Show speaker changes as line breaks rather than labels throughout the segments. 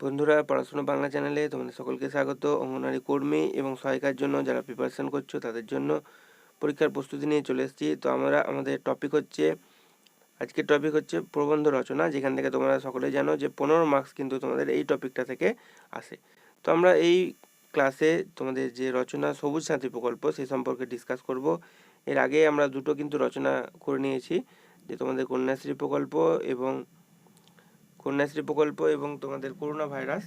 বন্ধুরা, পড়াশোনা বাংলা চ্যানেলে তোমাদের সকলকে স্বাগত। অঙ্গনওয়াড়ি কর্মী এবং সহায়িকার জন্য যারা প্রিপারেশান করছ, তাদের জন্য পরীক্ষার প্রস্তুতি নিয়ে চলে এসেছি। তো আমরা, আমাদের টপিক হচ্ছে, আজকের টপিক হচ্ছে প্রবন্ধ রচনা, যেখান থেকে তোমরা সকলে জানো যে পনেরো মার্কস কিন্তু তোমাদের এই টপিকটা থেকে আসে। তো আমরা এই ক্লাসে তোমাদের যে রচনা, সবুজ সাথী প্রকল্প, সে সম্পর্কে ডিসকাস করব। এর আগে আমরা দুটো কিন্তু রচনা করে নিয়েছি, যে তোমাদের কন্যাশ্রী প্রকল্প এবং কন্যাশ্রী প্রকল্প এবং তোমাদের করোনা ভাইরাস,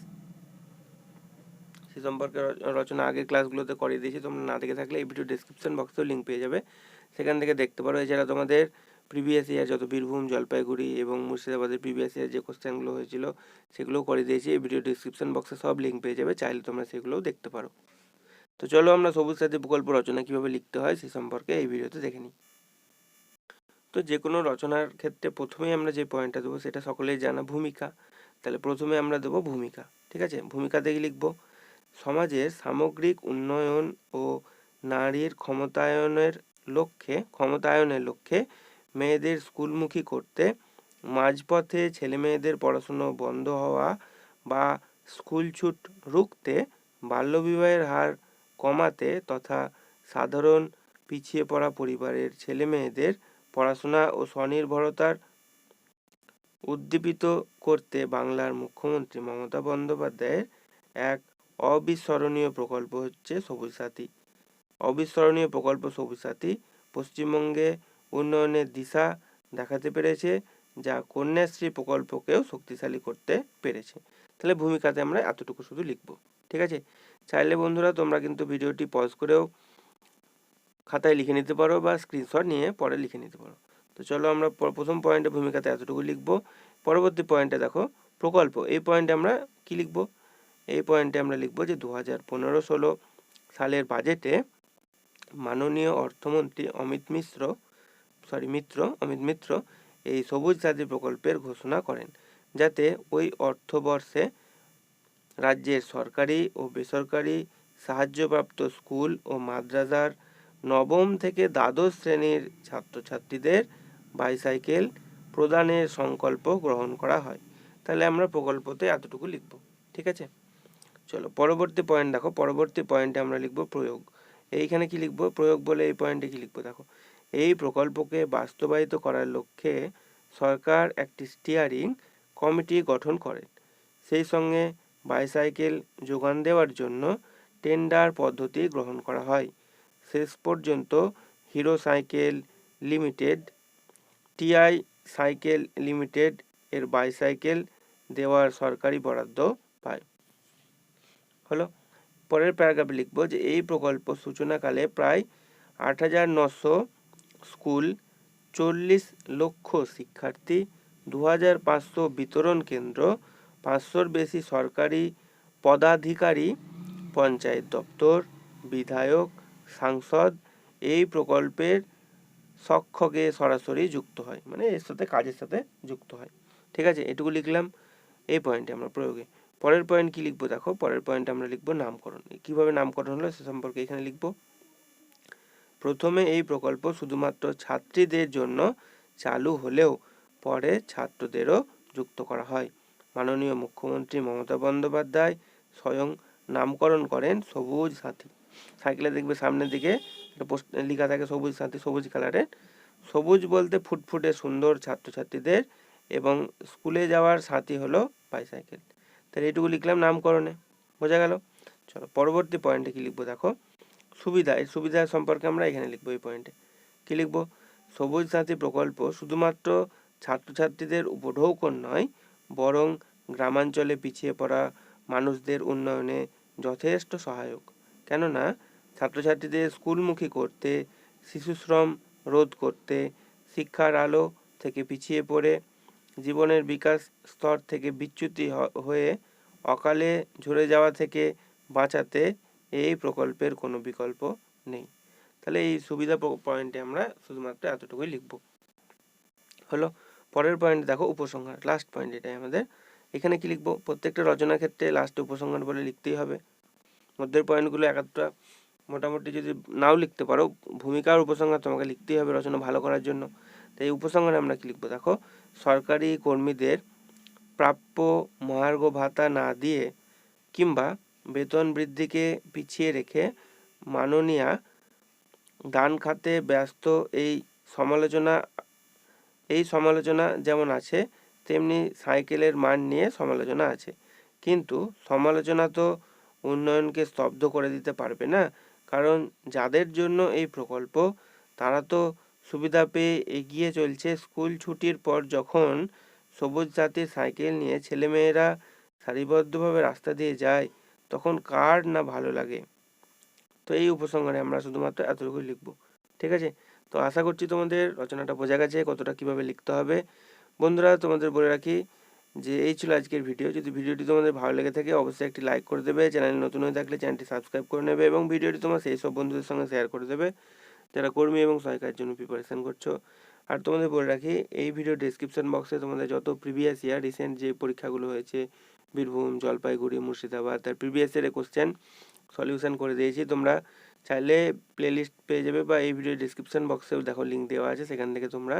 সে সম্পর্কে রচনা আগের ক্লাসগুলোতে করিয়ে দিয়েছি, তোমরা না দেখে থাকলে এই ভিডিও ডেসক্রিপশন বক্সেও লিঙ্ক পেয়ে যাবে। সেখান থেকে দেখতে পারো, এছাড়া তোমাদের প্রিভিয়াস ইয়ার যত বীরভূম, জলপাইগুড়ি এবং মুর্শিদাবাদের প্রিভিয়াস ইয়ার যে কোশ্চেনগুলো হয়েছিল, সেগুলোও করে দিয়েছি, এই ভিডিও ডেসক্রিপশন বক্সে সব লিঙ্ক পেয়ে যাবে, চাইলে তোমরা সেগুলোও দেখতে পারো। তো চলো আমরা সবুজ সাথী প্রকল্প রচনা কীভাবে লিখতে হয় সে সম্পর্কে এই ভিডিওতে দেখে নিই। তো যে কোনো রচনার ক্ষেত্রে প্রথমেই আমরা যে পয়েন্টটা দেবো সেটা সকলেই জানা ভূমিকা। তাহলে প্রথমে আমরা দেবো ভূমিকা, ঠিক আছে? ভূমিকা দেখে লিখব, সমাজের সামগ্রিক উন্নয়ন ও নারীর ক্ষমতায়নের লক্ষ্যে ক্ষমতায়নের লক্ষ্যে মেয়েদের স্কুলমুখী করতে মাঝপথে ছেলে মেয়েদের পড়াশুনো বন্ধ হওয়া বা স্কুল ছুট রুখতে বাল্যবিবাহের হার কমাতে তথা সাধারণ পিছিয়ে পড়া পরিবারের ছেলে মেয়েদের পড়াশোনা ও স্বনির্ভরতার উদ্দীপিত করতে বাংলার মুখ্যমন্ত্রী মমতা বন্দ্যোপাধ্যায়ের এক অবিস্মরণীয় প্রকল্প হচ্ছে সবুজ সাথী। অবিস্মরণীয় প্রকল্প সবুজ সাথী পশ্চিমবঙ্গে উন্নয়নের দিশা দেখাতে পেরেছে, যা কন্যাশ্রী প্রকল্পকেও শক্তিশালী করতে পেরেছে। তাহলে ভূমিকাতে আমরা এতটুকু শুধু লিখব, ঠিক আছে? চাইলে বন্ধুরা, তোমরা কিন্তু ভিডিওটি পজ করেও খাতায় লিখে নিতে পারো বা স্ক্রিনশট নিয়ে পরে লিখে নিতে পারো। তো চলো আমরা প্রথম পয়েন্টে ভূমিকাতে এতটুকু লিখব। পরবর্তী পয়েন্টে দেখো প্রকল্প। এই পয়েন্টে আমরা কি লিখব? এই পয়েন্টে আমরা লিখব যে দু হাজার পনেরো ষোলো সালের বাজেটে মাননীয় অর্থমন্ত্রী অমিত মিশ্র সরি মিত্র, অমিত মিত্র এই সবুজ সাথী প্রকল্পের ঘোষণা করেন। যাতে ওই অর্থবর্ষে রাজ্যের সরকারি ও বেসরকারি সাহায্যপ্রাপ্ত স্কুল ও মাদ্রাসার নবম থেকে দ্বাদশ শ্রেণির ছাত্রছাত্রীদের বাইসাইকেল প্রদানের সংকল্প গ্রহণ করা হয়। তাহলে আমরা প্রকল্পতে এতটুকু লিখব, ঠিক আছে? চলো, পরবর্তী পয়েন্ট দেখো। পরবর্তী পয়েন্টে আমরা লিখব প্রয়োগ। এইখানে কি লিখব? প্রয়োগ বলে এই পয়েন্টে কি লিখব? দেখো, এই প্রকল্পকে বাস্তবায়িত করার লক্ষ্যে সরকার একটি স্টিয়ারিং কমিটি গঠন করেন। সেই সঙ্গে বাইসাইকেল যোগান দেওয়ার জন্য টেন্ডার পদ্ধতি গ্রহণ করা হয়। শেষ পর্যন্ত Hero Cycle Limited, TI cycle limited এর বাইসাইকেল দেওয়ার সরকারি বরাদ্দ পায়। হলো, পরের প্যারাগ্রাফে লিখব যে এই প্রকল্প সূচনাকালে প্রায় আট হাজার নশো স্কুল, চল্লিশ লক্ষ শিক্ষার্থী দু হাজার পাঁচশো বিতরণ কেন্দ্র, পাঁচশোর বেশি সরকারি পদাধিকারী, পঞ্চায়েত দপ্তর, বিধায়ক সাংসদ এই প্রকল্পের সক্ষকে সরাসরি যুক্ত হয় মানে এর সাথে কাজের সাথে যুক্ত হয়। ঠিক আছে? এটুকু লিখলাম এই পয়েন্টে আমরা প্রয়োগে। পরের পয়েন্ট কি লিখব দেখো? পরের পয়েন্টে আমরা লিখব নামকরণ। কীভাবে নামকরণ হলো সে সম্পর্কে এখানে লিখব। প্রথমে এই প্রকল্প শুধুমাত্র ছাত্রীদের জন্য চালু হলেও পরে ছাত্রদেরও যুক্ত করা হয়। মাননীয় মুখ্যমন্ত্রী মমতা বন্দ্যোপাধ্যায় স্বয়ং নামকরণ করেন সবুজ সাথী সাইকেলে দেখবে সামনের দিকে একটা পোস্ট লেখা থাকে সবুজ সাথী সবুজ কালারের সবুজ বলতে ফুটফুটে সুন্দর ছাত্রছাত্রীদের এবং স্কুলে যাওয়ার সাথী হলো বাইসাইকেল তাহলে এইটুকু লিখলাম নামকরণে। বোঝা গেল? চলো পরবর্তী পয়েন্টে কি লিখব দেখো? সুবিধা, এই সুবিধা সম্পর্কে আমরা এখানে লিখব এই পয়েন্টে কি লিখব? সবুজ সাথী প্রকল্প শুধুমাত্র ছাত্রছাত্রীদের উপঢৌকন নয়, বরং গ্রামাঞ্চলে পিছিয়ে পড়া মানুষদের উন্নয়নে যথেষ্ট সহায়ক। কেননা ছাত্রছাত্রীদের স্কুলমুখী করতে, শিশুশ্রম রোধ করতে, শিক্ষার আলো থেকে পিছিয়ে পড়ে, জীবনের বিকাশ স্তর থেকে বিচ্যুতি হয়ে অকালে ঝরে যাওয়া থেকে বাঁচাতে এই প্রকল্পের কোনো বিকল্প নেই। তাহলে এই সুবিধা পয়েন্টে আমরা শুধুমাত্র এতটুকুই লিখব। হলো, পরের পয়েন্ট দেখো উপসংহার লাস্ট পয়েন্ট এটাই আমাদের। এখানে কি লিখব? প্রত্যেকটা রচনা ক্ষেত্রে লাস্ট উপসংহার বলে লিখতেই হবে। মধ্যের পয়েন্টগুলো এক একটা মোটামুটি যদি নাও লিখতে পারো, ভূমিকার উপসংহার তোমাকে লিখতেই হবে রচনা ভালো করার জন্য। তো এই উপসংহারে আমরা কি লিখব দেখো? সরকারি কর্মীদের প্রাপ্য মহার্ঘ ভাতা না দিয়ে কিংবা বেতন বৃদ্ধিকে পিছিয়ে রেখে মাননীয়া দান খাতে ব্যস্ত এই সমালোচনা এই সমালোচনা যেমন আছে, তেমনি সাইকেলের মান নিয়ে সমালোচনা আছে। কিন্তু সমালোচনা তো উন্নয়নকে স্তব্ধ করে দিতে পারবে না। কারণ যাদের জন্য এই প্রকল্প, তারা তো সুবিধা পেয়ে এগিয়ে চলছে। স্কুল ছুটির পর যখন সবুজ সাথী সাইকেল নিয়ে ছেলেমেয়েরা সারিবদ্ধভাবে রাস্তা দিয়ে যায়, তখন কার না ভালো লাগে? তো এই উপসংহারে আমরা শুধুমাত্র এতটুকু লিখব। ঠিক আছে? তো আশা করছি তোমাদের রচনাটা বোঝা গেছে, কতটা কীভাবে লিখতে হবে। বন্ধুরা, তোমাদের বলে রাখি যে এই ছিল আজকের ভিডিও। যদি ভিডিওটি তোমাদের ভালো লেগে থাকে, অবশ্যই একটি লাইক করে দেবে। চ্যানেল নতুন হয়ে থাকলে চ্যানেলটি সাবস্ক্রাইব করে নেবে এবং ভিডিওটি তোমার সেই সব বন্ধুদের সঙ্গে শেয়ার করে দেবে। যারা কর্মী এবং সহায়িকার জন্য প্রিপারেশন করছ। আর তোমাদের বলে রাখি, এই ভিডিও ডিসক্রিপশন বক্সে তোমাদের যত প্রিভিয়াস ইয়ার রিসেন্ট যে পরীক্ষাগুলো হয়েছে, বীরভূম, জলপাইগুড়ি, মুর্শিদাবাদ, তার প্রিভিয়াস ইয়ারের কোশ্চেন সলিউশন করে দিয়েছি। তোমরা চাইলে প্লেলিস্ট পেয়ে যাবে বা এই ভিডিও ডিসক্রিপশন বক্সেও দেখো লিঙ্ক দেওয়া আছে, সেখান থেকে তোমরা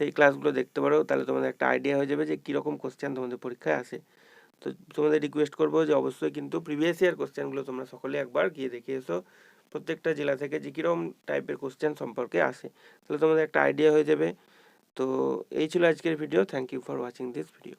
সেই ক্লাসগুলো দেখতে পারো। তাহলে তোমাদের একটা আইডিয়া হয়ে যাবে যে কীরকম কোশ্চেন তোমাদের পরীক্ষায় আসে। তো তোমাদের রিকোয়েস্ট করব যে অবশ্যই কিন্তু প্রিভিয়াস ইয়ার কোশ্চেনগুলো তোমরা সকলে একবার গিয়ে দেখে এসো। প্রত্যেকটা জেলা থেকে যে কীরকম টাইপের কোশ্চেন সম্পর্কে আসে। তাহলে তোমাদের একটা আইডিয়া হয়ে যাবে। তো এই ছিল আজকের video thank you for watching this video